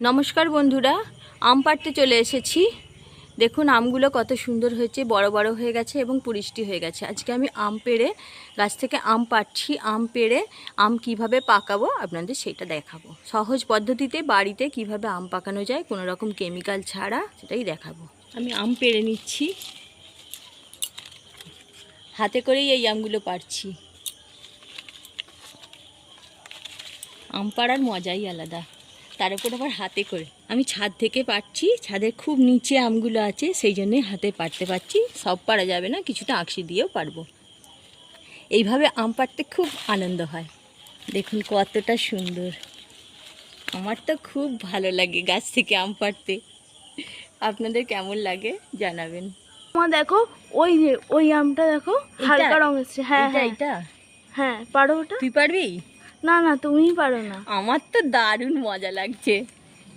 নমস্কার বন্ধুরা, আম পাড়তে চলে এসেছি। দেখুন, আমগুলো কত সুন্দর হয়েছে, বড় বড় হয়ে গেছে এবং পুরিষ্টি হয়ে গেছে। আজকে আমি আম পেড়ে, গাছ থেকে আম পাড়ছি, আম পেড়ে আম কীভাবে পাকাবো আপনাদের সেটা দেখাবো। সহজ পদ্ধতিতে বাড়িতে কীভাবে আম পাকানো যায়, কোনো রকম কেমিক্যাল ছাড়া সেটাই দেখাবো। আমি আম পেড়ে নিচ্ছি। হাতে করেই এই আমগুলো পাড়ছি। আম পাড়ার মজাই আলাদা। তার উপর আবার হাতে করে। আমি ছাদ থেকে পারছি ছাদের খুব নিচে আমগুলো আছে সেই জন্যই হাতে পারতে পারছি। সব পারা যাবে না কিছুটা আঁকশি দিয়েও পারব। এইভাবে আম পাড়তে খুব আনন্দ হয়। দেখুন কতটা সুন্দর। আমার তো খুব ভালো লাগে গাছ থেকে আম পাড়তে। আপনাদের কেমন লাগে জানাবেন। মা দেখো ওই যে ওই আমটা দেখো হালকা রং এসছে হ্যাঁ এটা হ্যাঁ। এটা হ্যাঁ পারো ওটা? তুই পারবি? না না তুমি পারো না। আমার তো দারুণ মজা লাগছে।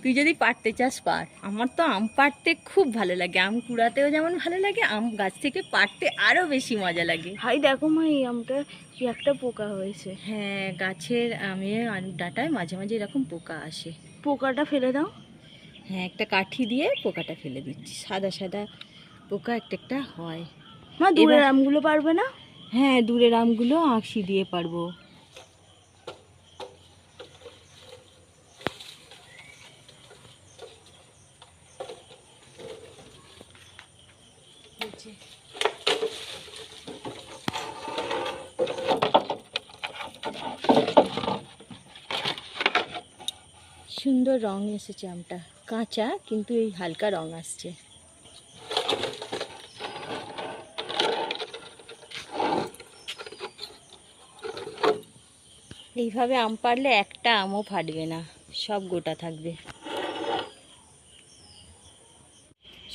তুই যদি পারতে চাস পার। আমার তো আম পাড়তে খুব ভালো লাগে। আম কুড়াতেও যেমন ভালো লাগে আম গাছ থেকে পাড়তে আরও বেশি মজা লাগে। ভাই দেখো মা এই আমটা কি একটা পোকা হয়েছে। হ্যাঁ গাছের আমের ডাঁটায় মাঝে মাঝে এরকম পোকা আসে। পোকাটা ফেলে দাও। হ্যাঁ একটা কাঠি দিয়ে পোকাটা ফেলে দিচ্ছি। সাদা সাদা পোকা একটা একটা হয়। মা দূরের আমগুলো পারবে না? হ্যাঁ দূরের আমগুলো আঁকশি দিয়ে পারব। সুন্দর রং এসেছে আমটা। কাঁচা, কিন্তু এই হালকা রং আসছে। এইভাবে আম পারলে একটা আমও ফাটবে না, সব গোটা থাকবে।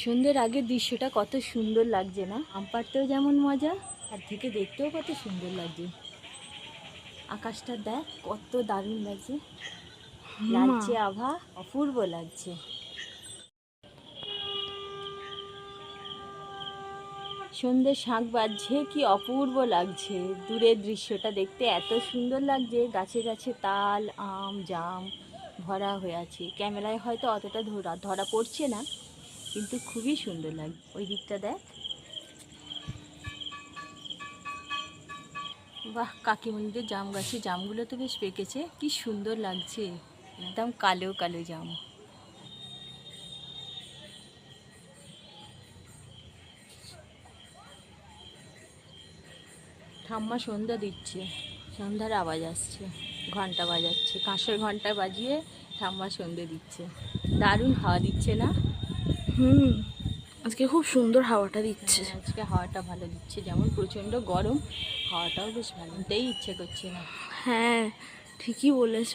সন্ধ্যের আগের দৃশ্যটা কত সুন্দর লাগছে না? আম পাড়তেও যেমন মজা আর থেকে দেখতেও কত সুন্দর লাগছে। আকাশটা দেখ কত দারুণ লাগছে। লাগছে আভা অপূর্ব লাগছে। সন্ধ্যে শাঁখ বাজছে কি অপূর্ব লাগছে। দূরের দৃশ্যটা দেখতে এত সুন্দর লাগছে। গাছে গাছে তাল আম জাম ভরা হয়ে আছে। ক্যামেরায় হয়তো অতটা ধরা ধরা পড়ছে না। কিন্তু খুবই সুন্দর লাগে, ওই দিকটা দেখ। বাহ, কাকিমণিদের জাম গাছে জামগুলো তো বেশ পেকেছে, কি সুন্দর লাগছে। একদম কালো কালো জাম। ঠাম্মা সন্ধ্যা দিচ্ছে, সন্ধ্যার আওয়াজ আসছে, ঘণ্টা বাজাচ্ছে, কাঁসের ঘণ্টা বাজিয়ে ঠাম্মা সন্ধে দিচ্ছে। দারুণ হাওয়া দিচ্ছে না? হুম আজকে খুব সুন্দর হাওয়াটা দিচ্ছে। হ্যাঁ, আজকে হাওয়াটা ভালো দিচ্ছে যেমন প্রচণ্ড গরম হাওয়াটাও বেশ ভালো নিতেই ইচ্ছে করছে না। হ্যাঁ ঠিকই বলেছ।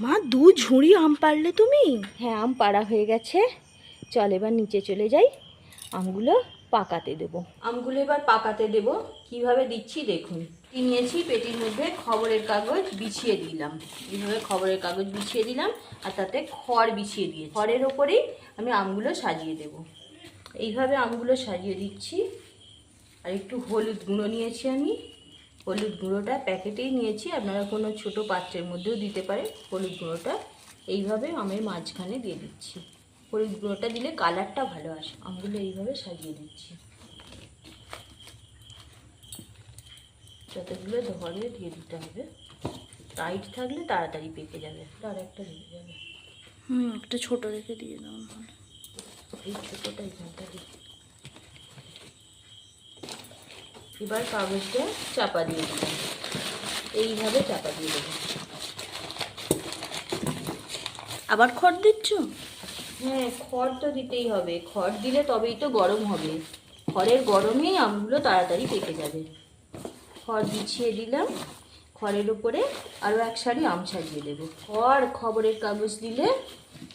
মা দু ঝুড়ি আম পারলে তুমি? হ্যাঁ আম পাড়া হয়ে গেছে। চল এবার নিচে চলে যাই। আমগুলো পাকাতে দেব। আমগুলো এবার পাকাতে দেব। কীভাবে দিচ্ছি দেখুন। নিয়েছি, পেটির মধ্যে খবরের কাগজ বিছিয়ে দিলাম। এইভাবে খবরের কাগজ বিছিয়ে দিলাম আর তাতে খড় বিছিয়ে দিয়ে খড়ের ওপরেই আমি আমগুলো সাজিয়ে দেব। এইভাবে আমগুলো সাজিয়ে দিচ্ছি। আর একটু হলুদ গুঁড়ো নিয়েছি আমি। হলুদ গুঁড়োটা প্যাকেটেই নিয়েছি। আপনারা কোনো ছোট পাত্রের মধ্যেও দিতে পারে হলুদ গুঁড়োটা এইভাবে আমের মাঝখানে দিয়ে দিচ্ছি। হলুদ গুঁড়োটা দিলে কালারটা ভালো আসে। আমগুলো এইভাবে সাজিয়ে দিচ্ছি। যতগুলো ধরে দিয়ে দিতে হবে। টাইট থাকলে তাড়াতাড়ি পেকে যাবে। আর একটা দিয়ে যাবে। হুম একটা ছোট রেখে দিয়ে দাও। এই ছোটোটা এখানটা এবার কাগজটা চাপা দিয়ে দিলাম এইভাবে চাপা দিয়ে দেবো। আবার খড় দিচ্ছ? হ্যাঁ খড় তো দিতেই হবে। খড় দিলে তবেই তো গরম হবে। খড়ের গরমেই আমগুলো তাড়াতাড়ি পেকে যাবে। খড় বিছিয়ে দিলাম। খড়ের উপরে আরও এক সারি আম সাজিয়ে দেবো। খড় খবরের কাগজ দিলে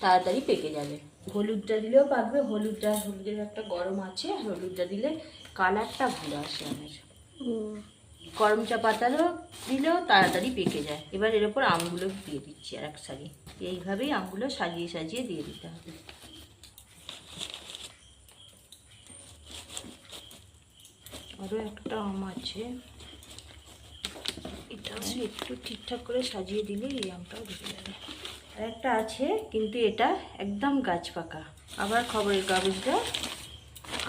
তাড়াতাড়ি পেকে যাবে। হলুদটা দিলেও পাকবে। হলুদটা, হলুদের একটা গরম আছে। হলুদটা দিলে কালারটা ভালো আসে আমের। গরম চা পাতারও দিলেও তাড়াতাড়ি পেকে যায়। এবার এর উপর আমগুলো দিয়ে দিচ্ছি আর এক সারি। এইভাবেই আমগুলো সাজিয়ে সাজিয়ে দিয়ে দিতে হবে। আরও একটা আম আছে। এটা একটু ঠিকঠাক করে সাজিয়ে দিলে এই আমটাও ঢুকে যাবে। আর একটা আছে, কিন্তু এটা একদম গাছ পাকা। আবার খবরের কাগজটা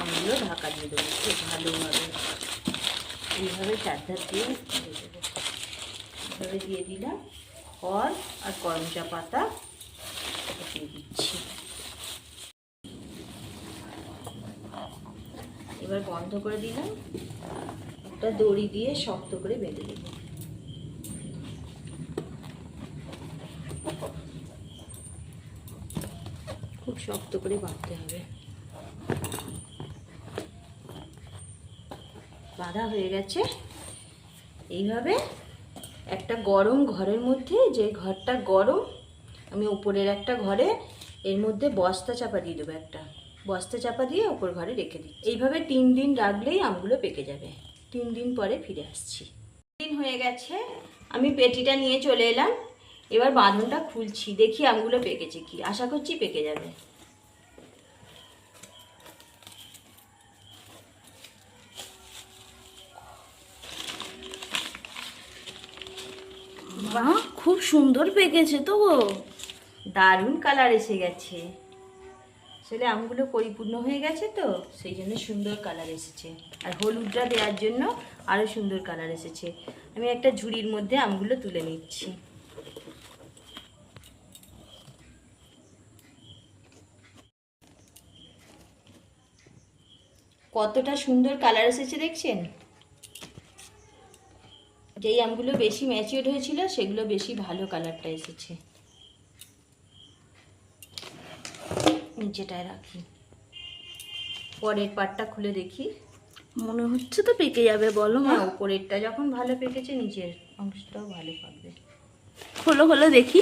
আমগুলো ঢাকা দিয়ে দেবো। খুব ভালোভাবে। এইভাবে চারধার দিয়ে দিয়ে দেবো এভাবে দিয়ে দিলাম। খড় আর করমচা পাতা দিয়ে দিচ্ছি। এবার বন্ধ করে দিলাম। একটা দড়ি দিয়ে শক্ত করে বেঁধে দেবো খুব শক্ত করে বাঁধতে হবে। বাঁধা হয়ে গেছে। এইভাবে একটা গরম ঘরের মধ্যে, যে ঘরটা গরম, আমি উপরের একটা ঘরে, এর মধ্যে বস্তা চাপা দিয়ে দেবো একটা। বস্তা চাপা দিয়ে ওপর ঘরে রেখে দিই এইভাবে তিন দিন রাখলেই আমগুলো পেকে যাবে। তিন দিন পরে ফিরে আসছি। দিন হয়ে গেছে, আমি পেটিটা নিয়ে চলে এলাম। এবার বাঁধনটা খুলছি, দেখি আমগুলো পেকেছে কি। আশা করছি পেকে যাবে। মা খুব সুন্দর পেকেছে তো দারুণ কালার এসে গেছে। আসলে আমগুলো পরিপূর্ণ হয়ে গেছে তো, সেই জন্য সুন্দর কালার এসেছে। আর হলুদটা দেওয়ার জন্য আরও সুন্দর কালার এসেছে। আমি একটা ঝুড়ির মধ্যে আমগুলো তুলে নিচ্ছি। কতটা সুন্দর কালার এসেছে দেখছেন? যেই আমগুলো বেশি ম্যাচিওর হয়েছিল সেগুলো বেশি ভালো কালারটা এসেছে। নিচেটায় রাখি। পরের পাটটা খুলে দেখি। মনে হচ্ছে তো পেকে যাবে বলো মা। হ্যাঁ উপরেরটা যখন ভালো পেকেছে নিচের অংশটাও ভালো পাকবে। খোলো খোলো দেখি।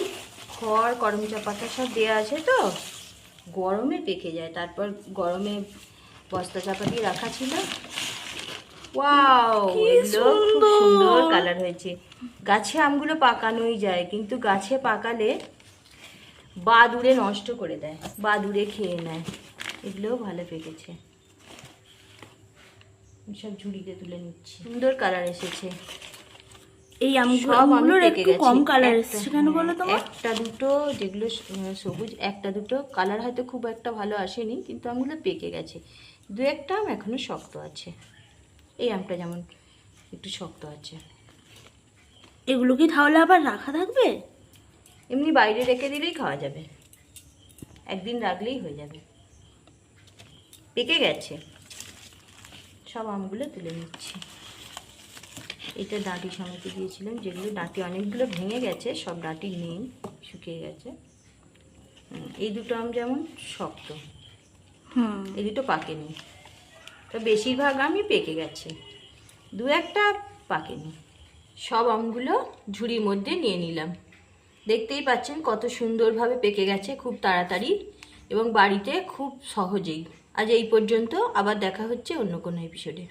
খড় গরম চাপাটা সব দেওয়া আছে তো? গরমে পেকে যায়। তারপর গরমে বস্তা চাপা দিয়ে রাখা ছিল। ওয়াও খুব সুন্দর। কালার হয়েছে। গাছে আমগুলো পাকানোই যায় কিন্তু গাছে পাকালে বাদুড়ে নষ্ট করে দেয় বাদুড়ে খেয়ে নেয়। এগুলোও ভালো পেকেছে। সব ঝুড়িতে তুলে নিচ্ছি। সুন্দর কালার এসেছে। এই আমগুলোর একটু কম কালার এসেছে কেন বলো তো একটা দুটো যেগুলো সবুজ একটা দুটো কালার হয়তো খুব একটা ভালো আসেনি কিন্তু আমগুলো পেকে গেছে। দু একটা আম এখনও শক্ত আছে। এই আমটা যেমন একটু শক্ত আছে। এগুলো কি তাহলে আবার রাখা থাকবে? এমনি বাইরে রেখে দিলেই খাওয়া যাবে। একদিন রাখলেই হয়ে যাবে। পেকে গেছে। সব আমগুলো তুলে নিচ্ছি। এটা ডাঁটি সমেত দিয়েছিলাম যেগুলো ডাঁটি অনেকগুলো ভেঙে গেছে সব ডাঁটি নেই শুকিয়ে গেছে। এই দুটো আম যেমন শক্ত। হুম। এই দুটো পাকেনি তো বেশিরভাগ আমি পেকে গেছে। দু একটা পাকেনি। সব আমগুলো ঝুড়ির মধ্যে নিয়ে নিলাম। দেখতেই পাচ্ছেন কত সুন্দরভাবে পেকে গেছে খুব তাড়াতাড়ি এবং বাড়িতে খুব সহজেই। আজ এই পর্যন্ত আবার দেখা হচ্ছে অন্য কোনো এপিসোডে